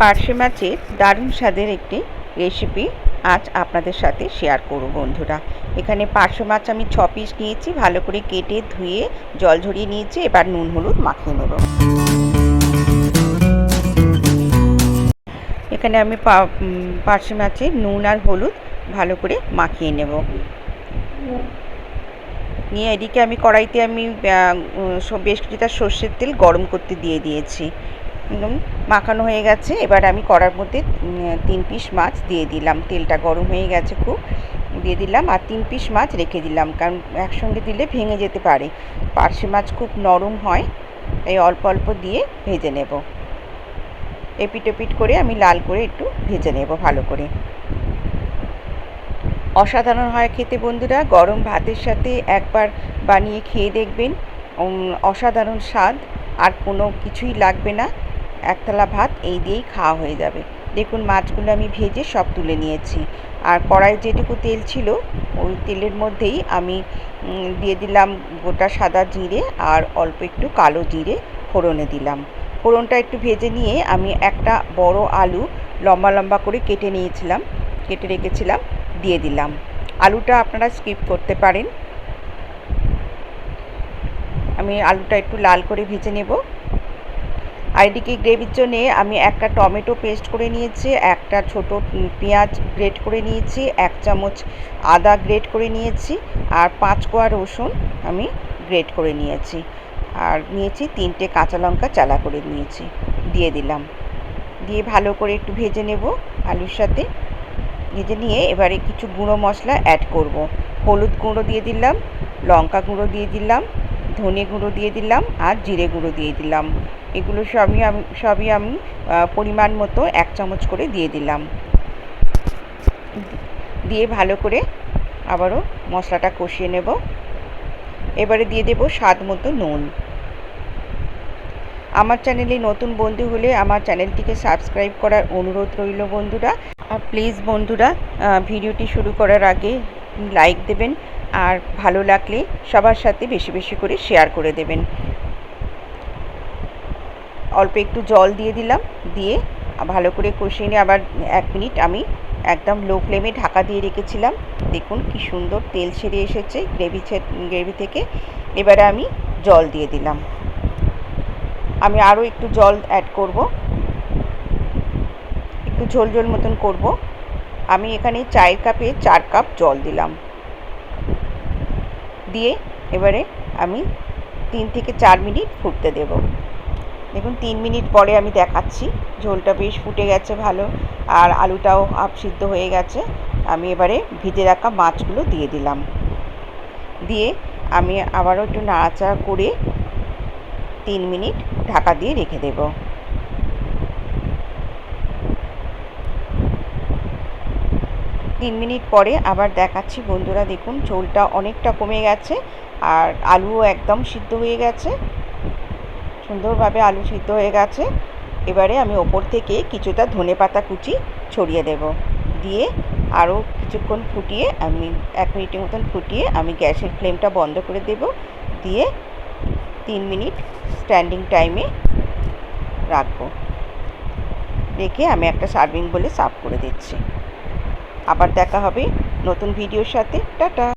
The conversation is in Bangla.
পার্শে মাছের দারুণ স্বাদের একটি রেসিপি আজ আপনাদের সাথে শেয়ার করব বন্ধুরা। এখানে পার্শে মাছ আমি ছ পিস নিয়েছি, ভালো করে কেটে ধুয়ে জল ঝরিয়ে নিয়েছি, এবার নুন, হলুদ মাখিয়ে নেব। এখানে আমি পার্শে মাছে নুন আর হলুদ ভালো করে মাখিয়ে নেব। নিয়ে এদিকে আমি কড়াইতে আমি বেশ কিছুটা সর্ষের তেল গরম করতে দিয়ে দিয়েছি। একদম মাখানো হয়ে গেছে। এবার আমি কড়ার মধ্যে তিন পিস মাছ দিয়ে দিলাম। তেলটা গরম হয়ে গেছে খুব। দিয়ে দিলাম আর তিন পিস মাছ রেখে দিলাম। কারণ একসঙ্গে দিলে ভেঙে যেতে পারে। পার্শে মাছ খুব নরম হয় এই অল্প অল্প দিয়ে ভেজে নেব। এপিট এপিট করে আমি লাল করে একটু ভেজে নেব ভালো করে। অসাধারণ হয় খেতে বন্ধুরা। গরম ভাতের সাথে একবার বানিয়ে খেয়ে দেখবেন। অসাধারণ স্বাদ। আর কোনো কিছুই লাগবে না। একতলা ভাত এই দিয়েই খাওয়া হয়ে যাবে। দেখুন মাছগুলো আমি ভেজে সব তুলে নিয়েছি। আর কড়াইয়ে যেটুকু তেল ছিল, ওই তেলের মধ্যেই আমি দিয়ে দিলাম গোটা সাদা জিরে আর অল্প একটু কালো জিরে ফোড়নে দিলাম। ফোড়নটা একটু ভেজে নিয়ে আমি একটা বড় আলু লম্বা লম্বা করে কেটে নিয়েছিলাম, কেটে রেখেছিলাম, দিয়ে দিলাম। আলুটা আপনারা স্কিপ করতে পারেন। আমি আলুটা একটু লাল করে ভেজে নেব। আর গ্রেভির জন্যে আমি একটা টমেটো পেস্ট করে নিয়েছি, একটা ছোট পেঁয়াজ গ্রেট করে নিয়েছি, এক চামচ আদা গ্রেট করে নিয়েছি আর পাঁচ কোয়া রসুন আমি গ্রেট করে নিয়েছি। আর নিয়েছি তিনটে কাঁচা লঙ্কা চালা করে নিয়েছি, দিয়ে দিলাম। দিয়ে ভালো করে একটু ভেজে নেব আলুর সাথে। ভেজে নিয়ে এবারে কিছু গুঁড়ো মশলা অ্যাড করব। হলুদ গুঁড়ো দিয়ে দিলাম, লঙ্কা গুঁড়ো দিয়ে দিলাম ধনে গুঁড়ো দিয়ে দিলাম আর জিরে গুঁড়ো দিয়ে দিলাম। এগুলো সবই আমি সবই আমি পরিমাণ মতো এক চামচ করে দিয়ে দিলাম। দিয়ে ভালো করে আবারও মশলাটা কষিয়ে নেব। এবারে দিয়ে দেব স্বাদ মতো নুন। আমার চ্যানেলে নতুন বন্ধু হলে আমার চ্যানেলটিকে সাবস্ক্রাইব করার অনুরোধ রইল বন্ধুরা। আর প্লিজ বন্ধুরা ভিডিওটি শুরু করার আগে লাইক দেবেন আর ভালো লাগলে সবার সাথে বেশি বেশি করে শেয়ার করে দেবেন। অল্প একটু জল দিয়ে দিলাম, দিয়ে ভালো করে কষিয়ে নিয়ে আবার এক মিনিট আমি একদম লো ফ্লেমে ঢাকা দিয়ে রেখেছিলাম। দেখুন কি সুন্দর তেল ছেড়ে এসেছে গ্রেভি গ্রেভি থেকে। এবারে আমি জল দিয়ে দিলাম। আমি আরও একটু জল অ্যাড করব। একটু ঝোল ঝোল মতন করব। আমি এখানে চায়ের কাপে চার কাপ জল দিলাম। দিয়ে এবারে আমি তিন থেকে চার মিনিট ফুটতে দেব। দেখুন, তিন মিনিট পরে আমি দেখাচ্ছি। ঝোলটা বেশ ফুটে গেছে ভালো, আর আলুটাও সিদ্ধ হয়ে গেছে। আমি এবারে ভিজে রাখা মাছগুলো দিয়ে দিলাম। দিয়ে আমি আবারও একটু নাড়াচাড়া করে তিন মিনিট ঢাকা দিয়ে রেখে দেব। তিন মিনিট পরে আবার দেখাচ্ছি। বন্ধুরা, দেখুন, ঝোলটা অনেকটা কমে গেছে আর আলুও একদম সিদ্ধ হয়ে গেছে। সুন্দরভাবে আলু সিদ্ধ হয়ে গেছে। এবারে আমি ওপর থেকে কিছুটা ধনে পাতা কুচি ছড়িয়ে দেব। দিয়ে আরও কিছুক্ষণ ফুটিয়ে আমি, এক মিনিটের মতন ফুটিয়ে আমি গ্যাসের ফ্লেমটা বন্ধ করে দেব। দিয়ে তিন মিনিট স্ট্যান্ডিং টাইমে রাখব। রেখে আমি একটা সার্ভিং বলে সার্ভ করে দিচ্ছি। আবার দেখা হবে নতুন ভিডিওর সাথে। টাটা।